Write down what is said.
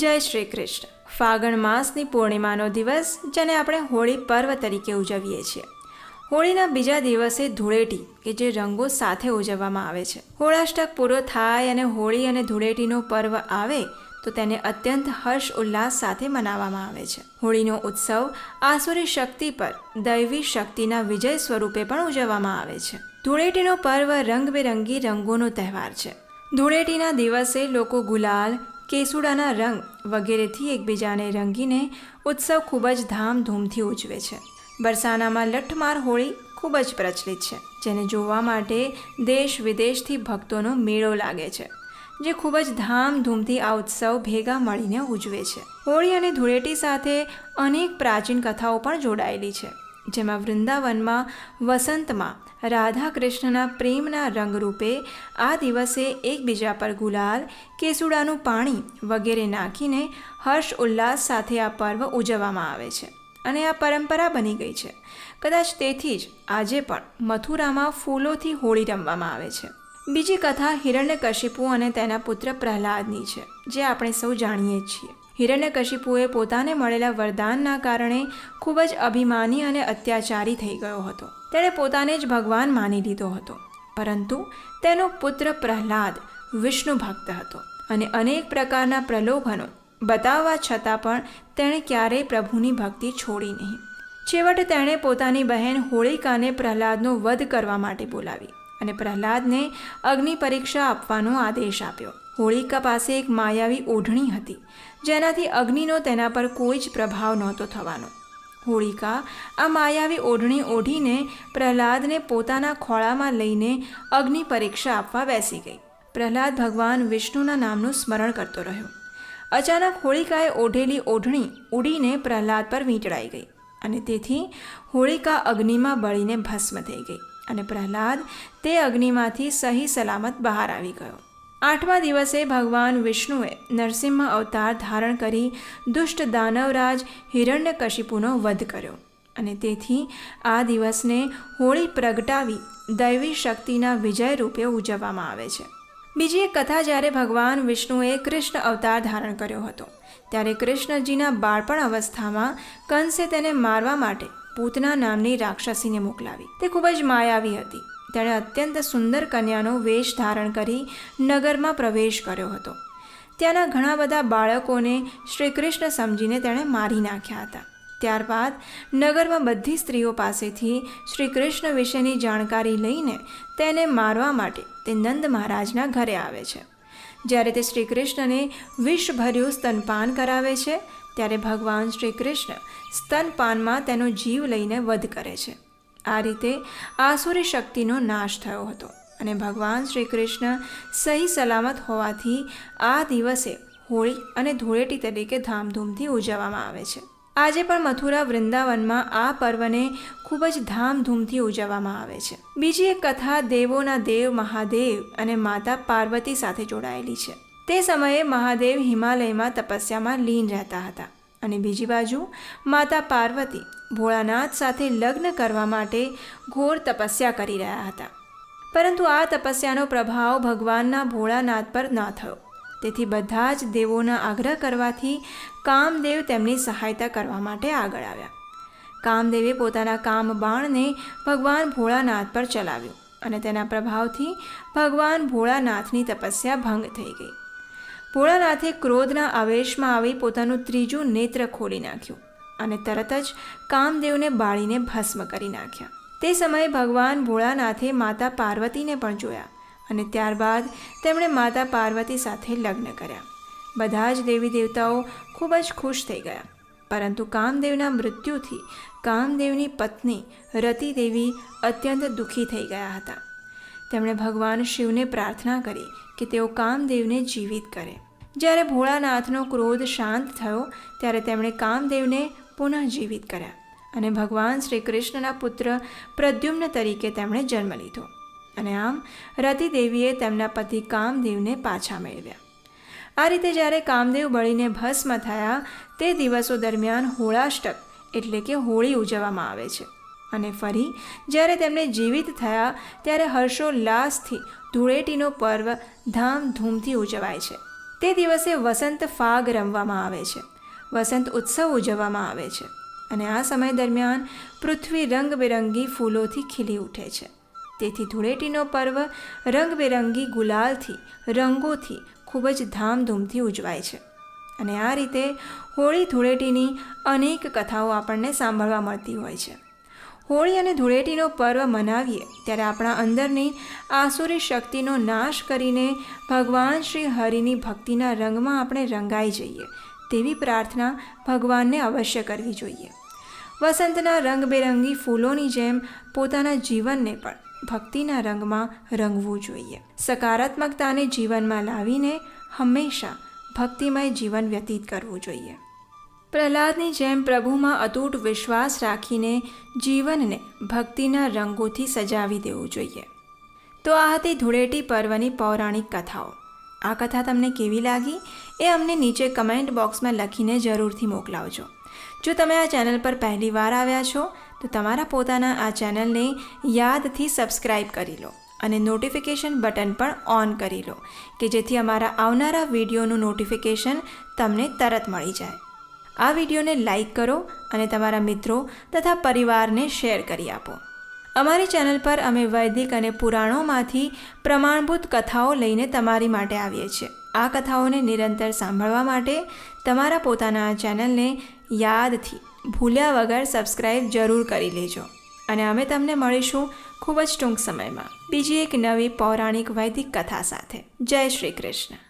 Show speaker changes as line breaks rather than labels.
જય શ્રી કૃષ્ણ. ફાગણ માસની પૂર્ણિમાનો દિવસ, જેને આપણે હોળી પર્વ તરીકે ઉજવીએ છીએ. હોળીના બીજા દિવસે ધૂળેટી, કે જે રંગો સાથે ઉજવવામાં આવે છે. હોળાષ્ટક પૂરો થાય અને હોળી અને ધૂળેટીનો પર્વ આવે, તો તેને અત્યંત હર્ષ ઉલ્લાસ સાથે મનાવવામાં આવે છે. હોળીનો ઉત્સવ આસુરી શક્તિ પર, દૈવી શક્તિના વિજય સ્વરૂપે પણ ઉજવવામાં આવે છે. ધૂળેટીનો પર્વ રંગબેરંગી રંગોનો તહેવાર છે. ધૂળેટીના દિવસે લોકો ગુલાલ કેસુડાના રંગ વગેરેથી એકબીજાને રંગીને ઉત્સવ ખૂબ જ ધામધૂમથી ઉજવે છે. બરસાનામાં લઠ્ઠમાર હોળી ખૂબ જ પ્રચલિત છે, જેને જોવા માટે દેશ વિદેશથી ભક્તોનો મેળો લાગે છે, જે ખૂબ જ ધામધૂમથી આ ઉત્સવ ભેગા મળીને ઉજવે છે. હોળી અને ધૂળેટી સાથે અનેક પ્રાચીન કથાઓ પણ જોડાયેલી છે. જેમાં વૃંદાવનમાં વસંતમાં રાધા કૃષ્ણના પ્રેમના રંગરૂપે આ દિવસે એકબીજા પર ગુલાલ, કેસુડાનું પાણી વગેરે નાખીને હર્ષ ઉલ્લાસ સાથે આ પર્વ ઉજવવામાં આવે છે અને આ પરંપરા બની ગઈ છે. કદાચ તેથી જ આજે પણ મથુરામાં ફૂલોથી હોળી રમવામાં આવે છે. બીજી કથા હિરણ્યકશિપુ અને તેના પુત્ર પ્રહલાદની છે, જે આપણે સૌ જાણીએ છીએ. હિરણ્યકશિપુએ પોતાને મળેલા વરદાનના કારણે ખૂબ જ અભિમાની અને અત્યાચારી થઈ ગયો હતો. તેણે પોતાને જ ભગવાન માની લીધો હતો. પરંતુ તેનો પુત્ર પ્રહલાદ વિષ્ણુ ભક્ત હતો અને અનેક પ્રકારના પ્રલોભનો બતાવવા છતાં પણ તેણે ક્યારેય પ્રભુની ભક્તિ છોડી નહીં. છેવટે તેણે પોતાની બહેન હોળિકાને પ્રહલાદનો વધ કરવા માટે બોલાવી અને પ્રહલાદને અગ્નિ પરીક્ષા આપવાનો આદેશ આપ્યો. હોળિકા પાસે એક માયાવી ઓઢણી હતી. જેનાથી અગ્નિનો તેના પર કોઈ જ પ્રભાવ નહોતો થવાનો. હોળિકા આ માયાવી ઓઢણી ઓઢીને પ્રહલાદને પોતાના ખોળામાં લઈને અગ્નિ પરીક્ષા આપવા બેસી ગઈ. પ્રહલાદ ભગવાન વિષ્ણુના નામનું સ્મરણ કરતો રહ્યો. અચાનક હોળિકાએ ઓઢેલી ઓઢણી ઉડીને પ્રહલાદ પર વીંટળાઈ ગઈ અને તેથી હોળિકા અગ્નિમાં બળીને ભસ્મ થઈ ગઈ અને પ્રહલાદ તે અગ્નિમાંથી સહી સલામત બહાર આવી ગયો. આઠમા દિવસે ભગવાન વિષ્ણુએ નરસિંહ અવતાર ધારણ કરી દુષ્ટ દાનવરાજ હિરણ્યકશિપુનો વધ કર્યો અને તેથી આ દિવસને હોળી પ્રગટાવી દૈવી શક્તિના વિજય રૂપે ઉજવવામાં આવે છે. બીજી એક કથા જ્યારે ભગવાન વિષ્ણુએ કૃષ્ણ અવતાર ધારણ કર્યો હતો, ત્યારે કૃષ્ણજીના બાળપણ અવસ્થામાં કંસે તેને મારવા માટે પૂતના નામની રાક્ષસીને મોકલાવી. તે ખૂબ જ માયાવી હતી. તેણે અત્યંત સુંદર કન્યાનો વેશ ધારણ કરી નગરમાં પ્રવેશ કર્યો હતો. ત્યાંના ઘણા બધા બાળકોને શ્રી કૃષ્ણ સમજીને તેણે મારી નાખ્યા હતા. ત્યારબાદ નગરમાં બધી સ્ત્રીઓ પાસેથી શ્રી કૃષ્ણ વિશેની જાણકારી લઈને તેને મારવા માટે તે નંદ મહારાજના ઘરે આવે છે. જ્યારે તે શ્રી કૃષ્ણને વિષભર્યું સ્તનપાન કરાવે છે, ત્યારે ભગવાન શ્રી કૃષ્ણ સ્તનપાનમાં તેનો જીવ લઈને વધ કરે છે. આ રીતે આસુરી શક્તિનો નાશ થયો હતો અને ભગવાન શ્રી કૃષ્ણ સહી સલામત હોવાથી આ દિવસે હોળી અને ધૂળેટી તરીકે ધામધૂમથી ઉજવવામાં આવે છે. આજે પણ મથુરા વૃંદાવનમાં આ પર્વને ખૂબ જ ધામધૂમથી ઉજવવામાં આવે છે. બીજી એક કથા દેવોના દેવ મહાદેવ અને માતા પાર્વતી સાથે જોડાયેલી છે. તે સમયે મહાદેવ હિમાલયમાં તપસ્યામાં લીન રહેતા હતા. અને બીજી બાજુ માતા પાર્વતી ભોળાનાથ સાથે લગ્ન કરવા માટે ઘોર તપસ્યા કરી રહ્યા હતા. પરંતુ આ તપસ્યાનો પ્રભાવ ભગવાનના ભોળાનાથ પર ન થયો. તેથી બધા જ દેવોના આગ્રહ કરવાથી કામદેવ તેમની સહાયતા કરવા માટે આગળ આવ્યા. કામદેવે પોતાના કામ બાણને ભગવાન ભોળાનાથ પર ચલાવ્યું અને તેના પ્રભાવથી ભગવાન ભોળાનાથની તપસ્યા ભંગ થઈ ગઈ. ભોળાનાથે ક્રોધના આવેશમાં આવી પોતાનું ત્રીજું નેત્ર ખોલી નાખ્યું અને તરત જ કામદેવને બાળીને ભસ્મ કરી નાખ્યા. તે સમયે ભગવાન ભોળાનાથે માતા પાર્વતીને પણ જોયા અને ત્યારબાદ તેમણે માતા પાર્વતી સાથે લગ્ન કર્યા. બધા જ દેવી દેવતાઓ ખૂબ જ ખુશ થઈ ગયા. પરંતુ કામદેવના મૃત્યુથી કામદેવની પત્ની રતિદેવી અત્યંત દુઃખી થઈ ગયા હતા. તેમણે ભગવાન શિવને પ્રાર્થના કરી કે તેઓ કામદેવને જીવિત કરે. જ્યારે ભોળાનાથનો ક્રોધ શાંત થયો, ત્યારે તેમણે કામદેવને પુનઃજીવિત કર્યા અને ભગવાન શ્રી કૃષ્ણના પુત્ર પ્રદ્યુમ્ન તરીકે તેમણે જન્મ લીધો અને આમ રતિદેવીએ તેમના પતિ કામદેવને પાછા મેળવ્યા. આ રીતે જ્યારે કામદેવ બળીને ભસ્મ થયા, તે દિવસો દરમિયાન હોળાષ્ટક એટલે કે હોળી ઉજવવામાં આવે છે. અને ફરી, જ્યારે તેમને જીવિત થયા, ત્યારે હર્ષોલ્લાસથી ધૂળેટીનો પર્વ ધામધૂમથી ઉજવાય છે. તે દિવસે વસંત ફાગ રમવામાં આવે છે. વસંત ઉત્સવ ઉજવવામાં આવે છે અને આ સમય દરમિયાન પૃથ્વી રંગબેરંગી ફૂલોથી ખીલી ઉઠે છે. તેથી ધૂળેટીનો પર્વ રંગબેરંગી ગુલાલથી, રંગોથી ખૂબ જ ધામધૂમથી ઉજવાય છે. અને આ રીતે હોળી ધૂળેટીની અનેક કથાઓ આપણને સાંભળવા મળતી હોય છે. હોળી અને ધૂળેટીનો પર્વ મનાવીએ, ત્યારે આપણા અંદરની આસુરી શક્તિનો નાશ કરીને ભગવાન શ્રી હરિની ભક્તિના રંગમાં આપણે રંગાઈ જઈએ, તેવી પ્રાર્થના ભગવાનને અવશ્ય કરવી જોઈએ. વસંતના રંગબેરંગી ફૂલોની જેમ પોતાના જીવનને પણ ભક્તિના રંગમાં રંગવું જોઈએ. સકારાત્મકતાને જીવનમાં લાવીને હંમેશા ભક્તિમય જીવન વ્યતીત કરવું જોઈએ. પ્રહલાદની જેમ પ્રભુમાં અતૂટ વિશ્વાસ રાખીને જીવનને ભક્તિના રંગોથી સજાવી દેવું જોઈએ. તો આ હતી ધૂળેટી પર્વની પૌરાણિક કથાઓ. આ કથા તમને કેવી લાગી? એ અમને નીચે કમેન્ટ બોક્સમાં લખીને જરૂરથી મોકલાવજો. જો તમે આ ચેનલ પર પહેલી વાર આવ્યા છો, તો તમારા પોતાના આ ચેનલને યાદથી સબસ્ક્રાઈબ કરી લો અને નોટિફિકેશન બટન પણ ઓન કરી લો, કે જેથી અમારા આવનારા વિડીયોનું નોટિફિકેશન તમને તરત મળી જાય. આ વિડીયોને લાઈક કરો અને તમારા મિત્રો તથા પરિવારને શેર કરી આપો. અમારી ચેનલ પર અમે વૈદિક અને પુરાણોમાંથી પ્રમાણભૂત કથાઓ લઈને તમારી માટે આવીએ છીએ. આ કથાઓને નિરંતર સાંભળવા માટે તમારા પોતાના ચેનલને યાદથી ભૂલ્યા વગર સબસ્ક્રાઈબ જરૂર કરી લેજો. અને અમે તમને મળીશું ખૂબ જ ટૂંક સમયમાં. બીજી એક નવી પૌરાણિક વૈદિક કથા સાથે. જય શ્રી કૃષ્ણ.